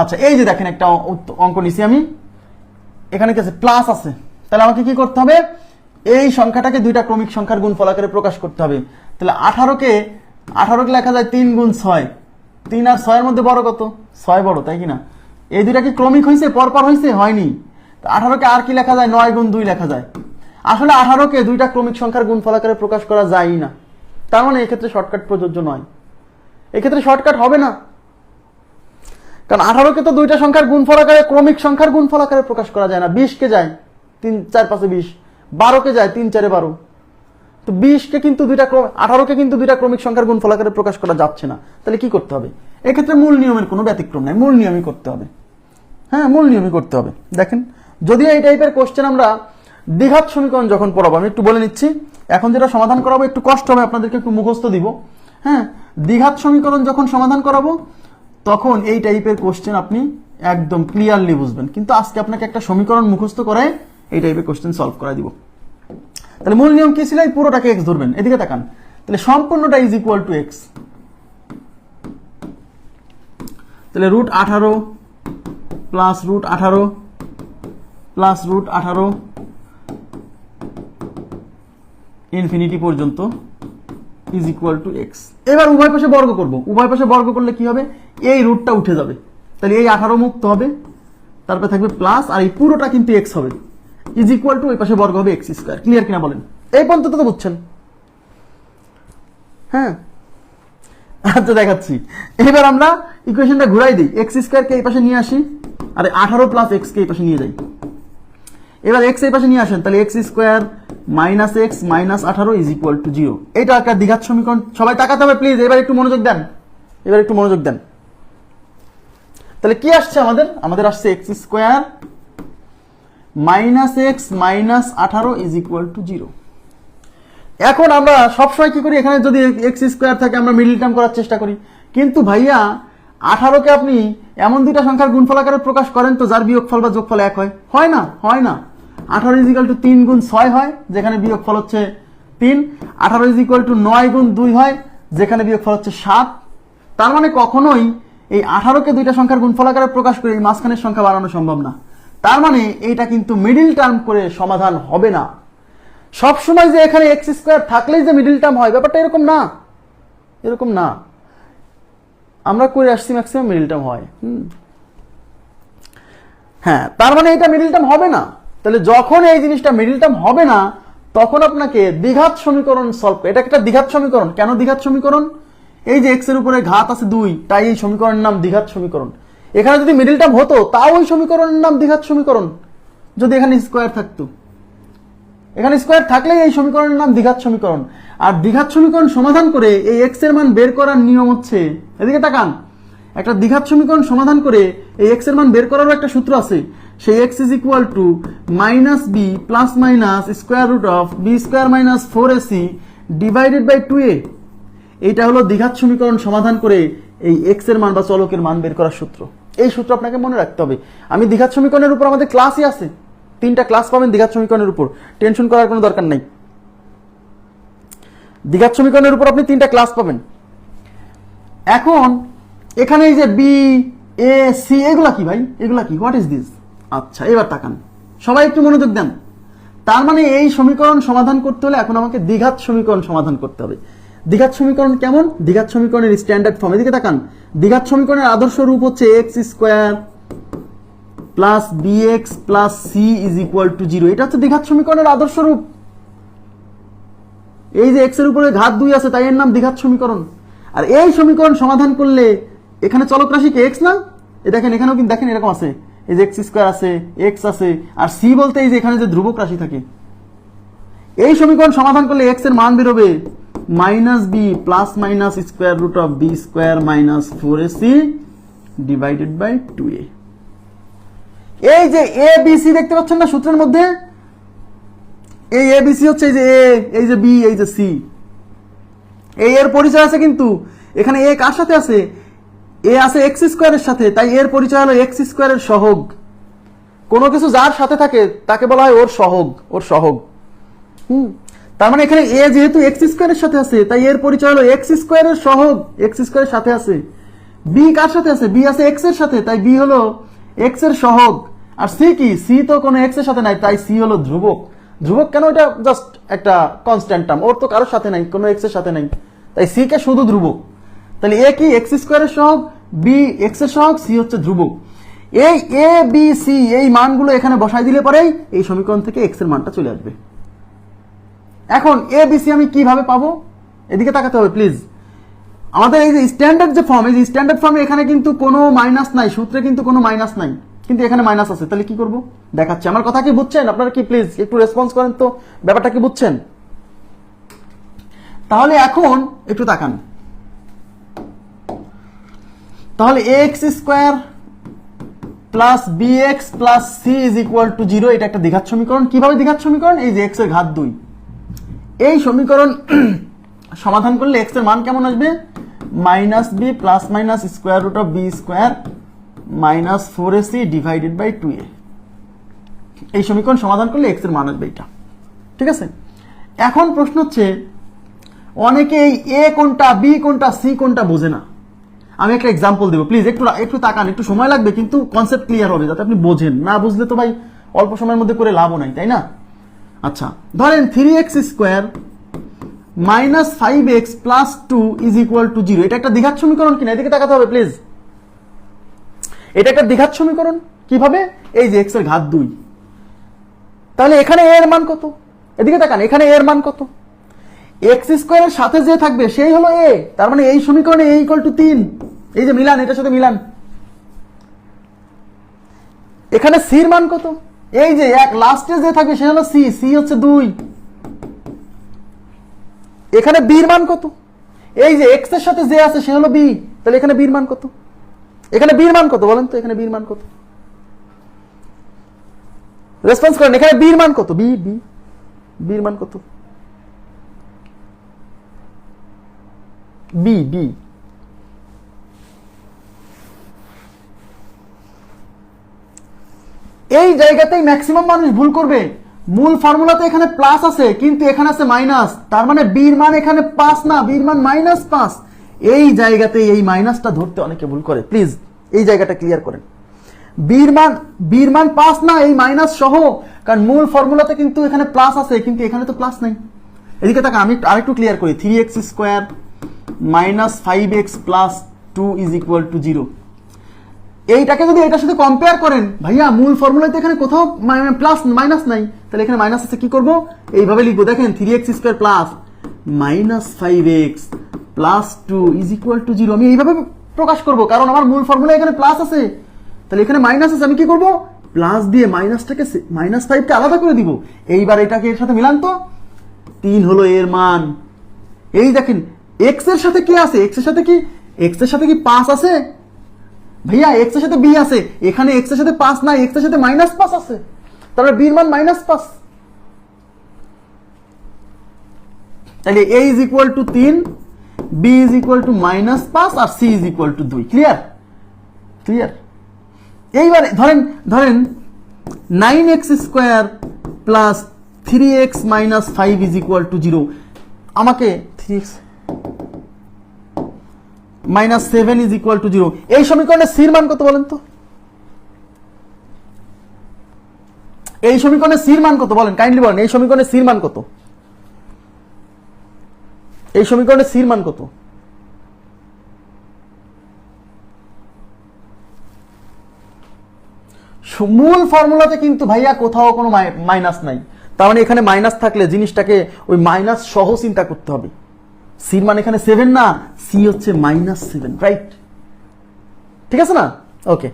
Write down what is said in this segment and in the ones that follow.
আচ্ছা এই যে দেখেন একটা অঙ্ক নিছি আমি। এখানে কি আছে? প্লাস আছে। তাহলে আমাকে কি করতে হবে? এই সংখ্যাটাকে দুইটা ক্রমিক সংখ্যার গুণ ফলাকারে প্রকাশ করতে হবে। তাহলে আঠারোকে আঠারোকে লেখা যায় তিন গুণ ছয়। তিন আর ছয়ের মধ্যে বড় কত? ছয় বড়, তাই কি না? এই দুইটা কি ক্রমিক হয়েছে? পরপর হয়েছে? হয়নি। তো আঠারোকে আর কি লেখা যায়? নয় গুণ দুই লেখা যায়। আসলে আঠারোকে দুইটা ক্রমিক সংখ্যার গুণ ফলাকারে প্রকাশ করা যায় না। তার মানে এক্ষেত্রে শর্টকাট প্রযোজ্য নয়। এক্ষেত্রে শর্টকাট হবে না। কারণ আঠারোকে তো দুইটা সংখ্যার গুণফল আকারে, ক্রমিক সংখ্যার গুণফল আকারে প্রকাশ করা যায় না। বিশকে যায়, তিন, চার, পাঁচে বিশ। বারোকে যায়, তিন, চারে বারো। তো বিশকে কিন্তু দুইটা আঠারোকে কিন্তু দুইটা ক্রমিক সংখ্যার গুণফল আকারে প্রকাশ করা যাচ্ছে না। তাহলে কি করতে হবে? এক্ষেত্রে মূল নিয়মের কোনো ব্যতিক্রম নাই। মূল নিয়মই করতে হবে। হ্যাঁ মূল নিয়মই করতে হবে। দেখেন যদিও এই টাইপের কোশ্চেন আমরা দ্বিঘাত সমীকরণ যখন পড়াবো, আমি একটু বলে নিচ্ছি। এখন যেটা সমাধান করাবো, একটু কষ্ট হবে, আপনাদেরকে একটু মুখস্থ দিব। হ্যাঁ দ্বিঘাত সমীকরণ যখন সমাধান করাবো তখন এই টাইপের কোশ্চেন আপনি একদম ক্লিয়ারলি বুঝবেন। কিন্তু আজকে আপনাকে একটা সমীকরণ মুখস্থ করে এই টাইপের কোশ্চেন সলভ করা দিব। তাহলে মূল নিয়ম কি ছিল? এই পুরোটাকে এক্স ধরবেন। এদিকে তাকান। তাহলে সম্পূর্ণটা ইজ ইকুয়াল টু এক্স তাহলে রুট আঠারো প্লাস রুট আঠারো প্লাস রুট আঠারো ইনফিনিটি পর্যন্ত ইজ ইকুয়াল টু এক্স এবার উভয় পাশে বর্গ করব। উভয় পাশে বর্গ করলে কি হবে? এই রুটটা উঠে যাবে। তাহলে এই আঠারো মুক্ত হবে। তারপরে থাকবে প্লাস আর এই পুরোটা কিন্তু এক্স হবে। ইজ ইকুয়াল টু ওই পাশে বর্গ হবে এক্স স্কোয়ার ক্লিয়ার কিনা বলেন? এই পর্যন্ত তো বুঝছেন। হ্যাঁ? আচ্ছা দেখাচ্ছি। এবার আমরা ইকুয়েশনটা ঘুরাই দিই। এক্স স্কোয়ারকে এই পাশে নিয়ে আসি, আর আঠারো প্লাস এক্স কে এই পাশে নিয়ে যাই। এবার এক্স এই পাশে নিয়ে আসেন, তাহলে x square minus x minus আঠারো ইজ ইকুয়াল টু জিরো এটা একটা দ্বিঘাত সমীকরণ। সবাই তাকাতে হবে প্লিজ এবার একটু মনোযোগ দেন। এবার একটু মনোযোগ দেন। তাহলে কি আসছে আমাদের? আমাদের আসছে x square minus x minus আঠারো ইজ ইকুয়াল টু জিরো এখন আমরা সবসময় কি করি? এখানে যদি এক্স স্কোয়ার থাকে, আমরা মিডিল টার্ম করার চেষ্টা করি। কিন্তু ভাইয়া, আঠারোকে আপনি এমন দুইটা সংখ্যার গুণফল আকারে প্রকাশ করেন তো যার বিয়োগফল বা যোগফল এক হয়। হয় না? হয় না। আঠারো ইজ ইকুয়াল টু তিন গুণ ছয় হয়, যেখানে বিয়োগফল হচ্ছে তিন। আঠারো ইজ ইকুয়াল টু নয় গুণ দুই হয়, যেখানে বিয়োগফল হচ্ছে সাত। তার মানে কখনোই এই আঠারোকে দুইটা সংখ্যার গুণফল আকারে প্রকাশ করে এই মাঝখানের সংখ্যা বাড়ানো সম্ভব না। তার মানে এইটা কিন্তু মিডিল টার্ম করে সমাধান হবে না। সবসময় যে এখানে এক্স স্কোয়ার থাকলেই যে মিডিল টার্ম হয়, ব্যাপারটা এরকম না। এরকম না। আমরা করে আসছি ম্যাক্সিমাম মিডিল টার্ম হয়। হ্যাঁ তার মানে এটা মিডিল টার্ম হবে না। তাহলে যখন এই জিনিসটা মিডিল টার্ম হবে না, তখন আপনাকে দ্বিঘাত সমীকরণ সলভ এটা একটা দ্বিঘাত সমীকরণ। কেন দ্বিঘাত সমীকরণ? এই যে এক্সের উপরে ঘাত আছে দুই, তাই এই সমীকরণের নাম দ্বিঘাত সমীকরণ। এখানে যদি মিডিল টার্ম হতো, তাও ওই সমীকরণের নাম দ্বিঘাত সমীকরণ। যদি এখানে স্কোয়ার থাকতো। এখানে স্কোয়ার থাকলেই এই সমীকরণের নাম দ্বিঘাত সমীকরণ। আর দ্বিঘাত সমীকরণ সমাধান করে এই এক্সের মান বের করার নিয়ম হচ্ছে, এদিকে তাকান। একটা দ্বিঘাত সমীকরণ সমাধান করে এই এক্সের মান বের করারও একটা সূত্র আছে। সেই x is equal to minus b plus minus square root of b square minus four a c divided by two a এইটা হলো দ্বিঘাত সমীকরণ সমাধান করে এই এক্সের মান বা চলকের মান বের করার সূত্র। এই সূত্র আপনাকে মনে রাখতে হবে। আমি দ্বিঘাত সমীকরণের উপর আমাদের ক্লাসই আছে। তিনটা ক্লাস পাবেন দ্বিঘাত সমীকরণের উপর। টেনশন করার কোনো দরকার নাই। দ্বিঘাত সমীকরণের উপর আপনি তিনটা ক্লাস পাবেন। এখন এখানে এই যে বি এ সি এগুলা কি ভাই? এগুলা কি? হোয়াট ইজ দিস আচ্ছা এবার তাকান। সবাই একটু মনোযোগ দেন। তার মানে এই সমীকরণ সমাধান করতে হলে এখন আমাকে দ্বিঘাত সমীকরণ সমাধান করতে হবে। দ্বিঘাত সমীকরণ কেমন? দ্বিঘাত সমীকরণের স্ট্যান্ডার্ড ফর্ম এদিকে তাকান। দ্বিঘাত সমীকরণের আদর্শ রূপ হচ্ছে x square plus b x plus c is equal to zero এটা হচ্ছে দ্বিঘাত সমীকরণের আদর্শ রূপ। এই যে এক্সের উপরে ঘাত দুই আছে, তাই এর নাম দ্বিঘাত সমীকরণ। আর এই সমীকরণ সমাধান করলে এখানে চলক রাশি কি এক্স না? এ দেখেন, এখানেও কিন্তু দেখেন এরকম আছে। এই যে এক্স স্কোয়ার আছে এক্স আছে, আর সি বলতে এই যে এখানে যে ধ্রুবক রাশি থাকে। এই সমীকরণ সমাধান করলে এক্সের মান বেরোবে minus b plus minus square root of b square minus four a c divided by two a এই যে এ বি সি দেখতে পাচ্ছেন না সূত্রের মধ্যে? এই এ বি সি হচ্ছে এই যে এ এই যে বি এই যে সি এই এর পরিচয় আছে কিন্তু, এখানে এ কার সাথে আছে? এ আছে এক্স স্কোয়ারের সাথে, তাই এর পরিচয় হলো এক্স স্কোয়ারের সহগ। কোনো কিছু যার সাথে থাকে, তাকে বলা হয় ওর সহগ ওর সহগ। হুম? তার মানে এখানে এ যেহেতু এক্স স্কোয়ারের সাথে আছে, তাই এর পরিচয় হলো এক্স স্কোয়ারের সহগ এক্স স্কোয়ারের সাথে আছে। বি কার সাথে আছে? বি আছে এক্সের সাথে, তাই বি হলো এক্সের সহগ। আর সি কি? সি তো কোনো এক্সের সাথে নাই, তাই সি হলো ধ্রুবক। ধ্রুবক কেন? এটা জাস্ট একটা কনস্ট্যান্ট টার্ম ওর তো কারোর সাথে নাই, কোনো এক্সের সাথে নাই। তাই সি কে শুধু ধ্রুবক। তাহলে এ কি এক্স স্কোয়ারের সহগ? বি এক্সের সহগ, সি হচ্ছে ধ্রুবক। এই এ, বি, সি, এই মানগুলো এখানে বসাই দিলে পরেই এই সমীকরণ থেকে এক্সের মানটা চলে আসবে। এখন এ, বি, সি আমি কীভাবে পাবো? এদিকে তাকাতে হবে প্লিজ আমাদের এই যে স্ট্যান্ডার্ড যে ফর্ম এই যে স্ট্যান্ডার্ড ফর্মে এখানে কিন্তু কোনো মাইনাস নাই, সূত্রে কিন্তু কোনো মাইনাস নাই। কিন্তু এখানে মাইনাস আছে, তাহলে কি করব? দেখাচ্ছি। আমার কথা কি বুঝছেন? আপনারা কি প্লিজ একটু রেসপন্স করেন তো। ব্যাপারটা কি বুঝছেন? তাহলে এখন একটু তাকান। তাহলে x square plus b x plus c is equal to zero এটা একটা দ্বিঘাত সমীকরণ। কীভাবে দ্বিঘাত সমীকরণ? এই যে এক্সের ঘাত দুই। এই সমীকরণ সমাধান করলে এক্সের মান কেমন আসবে? Minus b plus minus square root of b square minus four a c divided by two a এই সমীকরণ সমাধান করলে এক্সের মান আসবে এটা। ঠিক আছে? এখন প্রশ্ন হচ্ছে, অনেকে এই এ কোনটা বি কোনটা সি কোনটা বোঝে না। আমি একটা এক্সাম্পল দেবো। প্লিজ একটু একটু তাকান, একটু সময় লাগবে, কিন্তু কনসেপ্ট ক্লিয়ার হবে, যাতে আপনি বোঝেন। না বুঝলে তো ভাই, অল্প সময়ের মধ্যে করে লাভও নাই, তাই না? আচ্ছা ধরেন three x square minus five x plus two is equal to zero এটা একটা দ্বিঘাত সমীকরণ কিনা? এদিকে তাকাতে হবে প্লিজ এটা একটা দ্বিঘাত সমীকরণ? কীভাবে? এই যে এক্সের ঘাত দুই। তাহলে এখানে এর মান কত? এদিকে তাকান, এখানে এর মান কত? এক্স স্কোয়ারের সাথে যে থাকবে, সেই হলো এ তার মানে এই সমীকরণে এ ইকুয়াল টু তিন। এই যে মিলান, এটার সাথে মিলান। এখানে সির মান কত? এই যে এক লাস্টে যে থাকবে, সে হলো সি সি হচ্ছে দুই। এখানে বির মান কত? এই যে এক্সের সাথে যে আছে, সে হলো বি তাহলে এখানে বির মান কত? এখানে বির মান কত? বলেন তো, এখানে বির মান কত? রেসপন্স করেন, এখানে বির মান কত? বি বি বির মান কত? বি বি এই জায়গাতেই ম্যাক্সিমাম মানুষ ভুল করবে। মূল ফর্মুলাতে এখানে প্লাস আছে, কিন্তু এখানে আছে মাইনাস তার মানে বির মান এখানে পাঁচ না বির মান মাইনাস পাঁচ। এই জায়গাতে এই মাইনাসটা ধরতে অনেকে ভুল করে। প্লিজ এই জায়গাটা ক্লিয়ার করেন। বীর মান বীর মান পাস না, এই মাইনাস সহ, কারণ মূল ফর্মুলাতে কিন্তু এখানে প্লাস আছে, কিন্তু এখানে তো প্লাস নাই। এদিকে তাকে আমি আরেকটু ক্লিয়ার করি। Three x square minus five x plus two is equal to zero এইটাকে যদি এটার সাথে কম্পেয়ার করেন, ভাইয়া, মূল ফর্মুলাতে এখানে কোথাও প্লাস মাইনাস নাই, তাহলে এখানে মাইনাস আছে, কি করব? এইভাবে লিখব, দেখেন three x square plus minus five x plus two is equal to zero আমি এইভাবে প্রকাশ করব, কারণ আমার মূল ফর্মুলা এখানে প্লাস আছে। তাহলে এখানে মাইনাস আছে, আমি কি করব? প্লাস দিয়ে মাইনাসটাকে মাইনাস ফাইভকে আলাদা করে দিব। এইবার এটাকে এর সাথে মিলান তো। তিন হলো এর মান। এই দেখেন এক্সের সাথে কি আছে? এক্সের সাথে কি? এক্সের সাথে কি পাঁচ আছে? ভাইয়া এক্সের সাথে বি আছে। এখানে এক্সের সাথে পাঁচ না এক্সের সাথে মাইনাস পাঁচ আছে। তাহলে বির মান মাইনাস পাঁচ। তাহলে এ ইজ ইকুয়াল টু তিন b is equal to minus পাঁচ, আর সি ইজ ইকুয়াল টু দুই। ক্লিয়ার ক্লিয়ার এইবারে, ধরেন ধরেন nine x square plus three x minus five is equal to zero আমাকে three x minus seven is equal to zero এই সমীকরণে সির মান কত বলেন তো? এই সমীকরণে সির মান কত বলেন? কাইন্ডলি বলেন, এই সমীকরণে সির মান কত? এই সমীকরণে সির মান কত? মূল ফর্মুলাতে কিন্তু ভাইয়া কোথাও কোনো মাইনাস নাই। তার মানে এখানে মাইনাস থাকলে জিনিসটাকে ওই মাইনাস সহ চিন্তা করতে হবে। সির মানে এখানে সেভেন না সি হচ্ছে মাইনাস সেভেন রাইট ঠিক আছে না? ওকে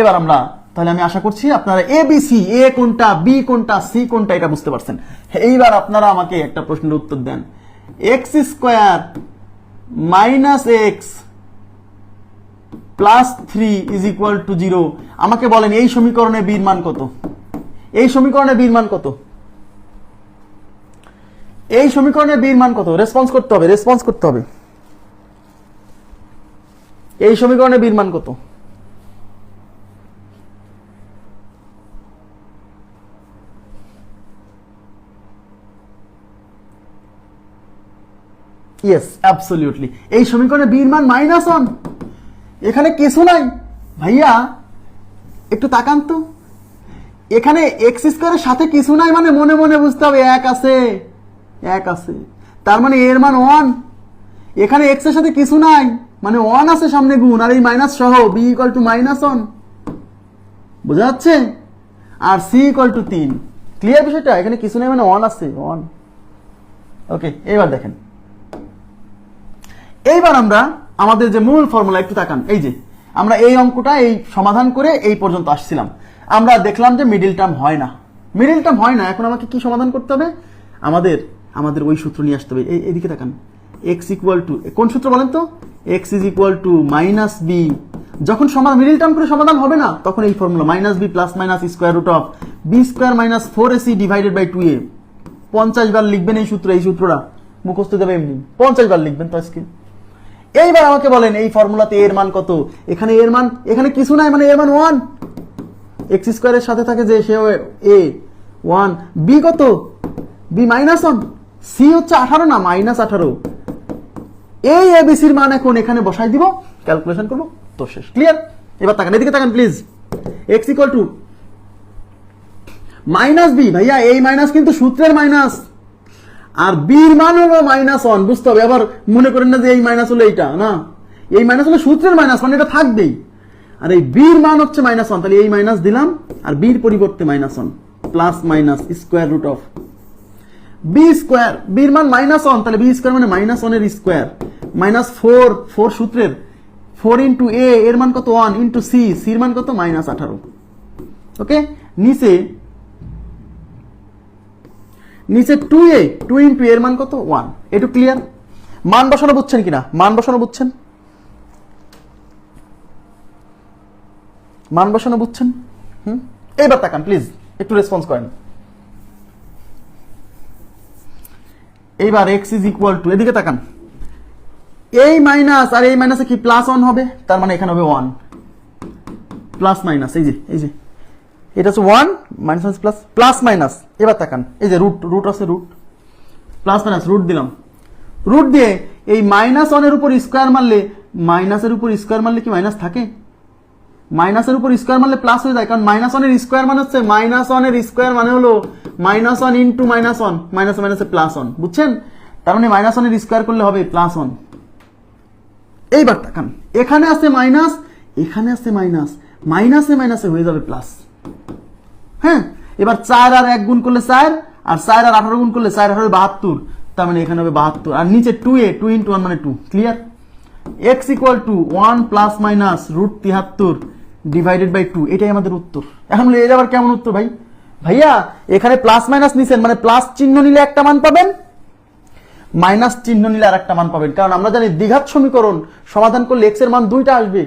এবার আমরা, তাহলে আমি আশা করছি আপনারা এ বি সি এ কোনটা বি কোনটা সি কোনটা, এটা বুঝতে পারছেন। এইবার আপনারা আমাকে একটা প্রশ্নের উত্তর দেন। X square minus x plus three is equal to zero আমাকে বলেন, এই সমীকরণে বীর মান কত? এই সমীকরণে বীর মান কত? এই সমীকরণে বীর মান কত? রেসপন্স করতে হবে রেসপন্স করতে হবে। এই সমীকরণে বীর মান কত? ইয়েস অ্যাবসলিউটলি এই সমীকরণে বীর মান মাইনাস ওয়ান এখানে কিছু নাই। ভাইয়া, একটু তাকান তো। এখানে এক্স স্কোয়ারের সাথে কিছু নাই মানে মনে মনে বুঝতে হবে, এক আছে। এক আছে। তার মানে এর মান ওয়ান এখানে এক্সের সাথে কিছু নাই। মানে ওয়ান আছে সামনে গুণ, আর এই মাইনাস সহ b equal to minus one বোঝা যাচ্ছে? আর সি ইকুয়াল টু তিন। ক্লিয়ার বিষয়টা? এখানে কিছু নেই মানে ওয়ান আছে ওয়ান ওকে এবার দেখেন। এইবার আমরা আমাদের যে মূল ফর্মুলা একটু তাকান। এই যে, আমরা এই অঙ্কটা এই সমাধান করে এই পর্যন্ত আসছিলাম। আমরা দেখলাম যে মিডিল টার্ম হয় না। মিডিল টার্ম হয় না। এখন আমাকে কি সমাধান করতে হবে? আমাদের আমাদের ওই সূত্র নিয়ে আসতে হবে। এদিকে তাকান। এক্স ইকুয়াল টু কোন সূত্র বলেন তো? X is equal to minus b যখন সমাধান মিডিল টার্ম করে সমাধান হবে না, তখন এই formula minus b plus minus square root of b square minus four a c divided by two a পঞ্চাশ বার লিখবেন এই সূত্র, এই সূত্রটা। মুখস্থ দেবে এমনি। পঞ্চাশ বার লিখবেন তো আজকে। এইবার আমাকে বলেন, এই ফর্মুলাতে এর মান কত? এখানে এর মান এখানে কিছু নাই মানে এর মান ওয়ান এক্স স্কোয়ারের সাথে থাকে যে সে এ। ওয়ান বি কত? বি মাইনাস ওয়ান সি হচ্ছে আঠারো না মাইনাস আঠারো? এই এবিসির মান এখন এখানে বসাই দিব। ক্যালকুলেশন করব। তো শেষ। ক্লিয়ার এবার তাকান, এদিকে তাকান please x equal to minus b ভাইয়া এই মাইনাস কিন্তু সূত্রের মাইনাস আর বির মান হলো মাইনাস ওয়ান বুঝতে হবে। আবার মনে করেন না যে এই মাইনাস হলো এইটা, না? এই মাইনাস হলো সূত্রের মাইনাস মানে এটা থাকবেই। আর এই বির মান হচ্ছে মাইনাস ওয়ান তাহলে এই মাইনাস দিলাম, আর বির পরিবর্তে minus one plus minus square root of b square বির মান মাইনাস ওয়ান তাহলে বি স্কোয়ার মানে মাইনাস ওয়ানের স্কোয়ার মাইনাস ফোর ফোর সূত্রের ফোর ইন্টু এ এর মান কত? ওয়ান ইন্টু সি সির মান কত? মাইনাস আঠারো। ওকে নিচে নিচে টু এ টু ইন্টু এর মান কত? ওয়ান একটু ক্লিয়ার মান বসানো বুঝছেন কিনা? মান বসানো বুঝছেন? মান বসানো বুঝছেন? হুম? এইবার তাকান প্লিজ একটু রেসপন্স করেন। এইবার এক্স ইজ ইকুয়াল টু এদিকে তাকান। এই মাইনাস আর এই মাইনাসে কি প্লাস ওয়ান হবে? তার মানে এখানে হবে ওয়ান প্লাস মাইনাস এই যে এই যে। এটা হচ্ছে one minus plus plus minus এবার তাকান, এই যে রুট রুট আছে রুট প্লাস মাইনাস রুট দিলাম। রুট দিয়ে এই মাইনাস ওয়ানের উপর স্কোয়ার মারলে মাইনাসের উপর স্কোয়ার মারলে কি মাইনাস থাকে? মাইনাসের উপর স্কোয়ার মারলে প্লাস হয়ে যায়, কারণ মাইনাস ওয়ানের স্কোয়ার মানে হচ্ছে মাইনাস ওয়ানের স্কোয়ার মানে হলো minus one into minus one minus মাইনাসে প্লাস ওয়ান বুঝছেন? তার মানে মাইনাস ওয়ানের স্কোয়ার করলে হবে প্লাস ওয়ান এইবার তাকান এখানে আছে মাইনাস এখানে আছে মাইনাস মাইনাসে মাইনাসে হয়ে যাবে প্লাস হ্যাঁ? এবার চার আর এক গুণ করলে চার, আর চার আর আঠারো গুণ করলে চার, আঠারো বাহাত্তর, তার মানে এখানে হবে বাহাত্তর। আর নিচে two a two into one মানে two clear x equal to one plus minus root তিহাত্তর divided by two এটাই আমাদের উত্তর। এখন এর আবার কেমন উত্তর ভাই? ভাইয়া, এখানে প্লাস মাইনাস নিছেন মানে প্লাস চিহ্ন নিলে একটা মান পাবেন মাইনাস চিহ্ন নিলে আর একটা মান পাবেন। কারণ আমরা জানি দ্বিঘাত সমীকরণ সমাধান করলে এক্সের মান দুইটা আসবে।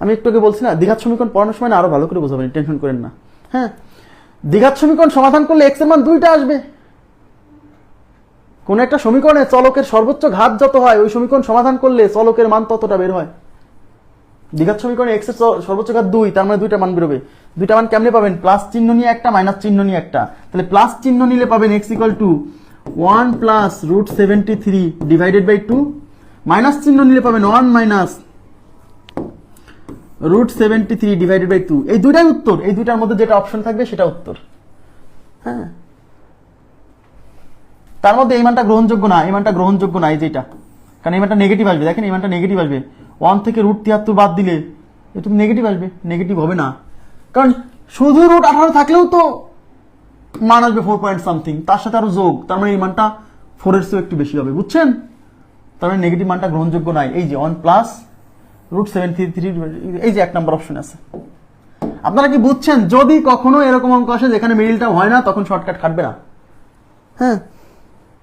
আমি একটু আগে বলছি না, দ্বিঘাত সমীকরণ পড়ানোর সময় আরও ভালো করে বোঝাবেন, টেনশন করেন না। হ্যাঁ দ্বিঘাত সমীকরণ সমাধান করলে এক্সের মান দুইটা আসবে। কোন একটা সমীকরণে চলকের সর্বোচ্চ ঘাত যত হয়, ওই সমীকরণ সমাধান করলে চলকের মান ততটা বের হয়। দ্বিঘাত সমীকরণে এক্সের সর্বোচ্চ ঘাত দুই, তার মানে দুইটা মান বেরোবে। দুইটা মান কেমনে পাবেন? প্লাস চিহ্ন নিয়ে একটা মাইনাস চিহ্ন নিয়ে একটা। তাহলে প্লাস চিহ্ন নিলে পাবেন x equal to one plus root seventy three divided by two minus চিহ্ন নিলে পাবেন one minus root seventy three divided by two এই দুইটাই উত্তর। এই দুইটার মধ্যে যেটা অপশন থাকবে সেটা উত্তর। হ্যাঁ। তার মধ্যে এই মানটা গ্রহণযোগ্য না, এই মানটা গ্রহণযোগ্য না, এই যেটা। কারণ এই মানটা নেগেটিভ আসবে। দেখেন এই মানটা নেগেটিভ আসবে। ওয়ান থেকে রুট তিয়াত্তর বাদ দিলে এটা নেগেটিভ আসবে। নেগেটিভ হবে না। কারণ শুধু রুট আঠারো থাকলেও তো মান আসবে ফোর পয়েন্ট সামথিং তার সাথে আরও যোগ। তার মানে এই মানটা ফোরের চেয়েও একটু বেশি হবে। বুঝছেন? তার মানে নেগেটিভ মানটা গ্রহণযোগ্য নাই। এই যে one plus root seven three three এই যে এক নম্বর অপশন আছে। আপনারা কি বুঝছেন? যদি কখনো এরকম অঙ্ক আসে যেখানে মিডিলটা হয় না, তখন শর্টকাট খাটবে না। হ্যাঁ?